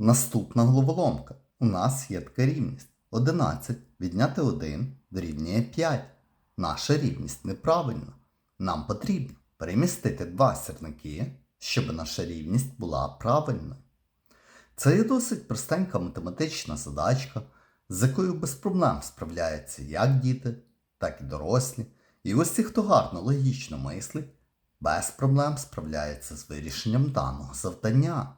Наступна головоломка. У нас є така рівність. 11 відняти 1 дорівнює 5. Наша рівність неправильна. Нам потрібно перемістити два сірники, щоб наша рівність була правильною. Це є досить простенька математична задачка, з якою без проблем справляються як діти, так і дорослі. І ось ті, хто гарно логічно мислить, без проблем справляється з вирішенням даного завдання.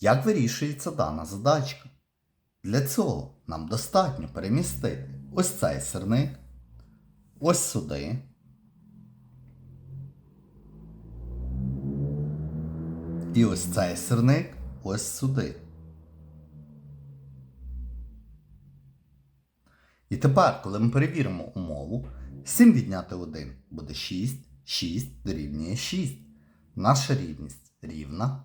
Як вирішується дана задачка? Для цього нам достатньо перемістити ось цей сирник, ось сюди. І ось цей сирник ось сюди. І тепер, коли ми перевіримо умову, 7 відняти 1 буде 6, 6 дорівнює 6. Наша рівність рівна,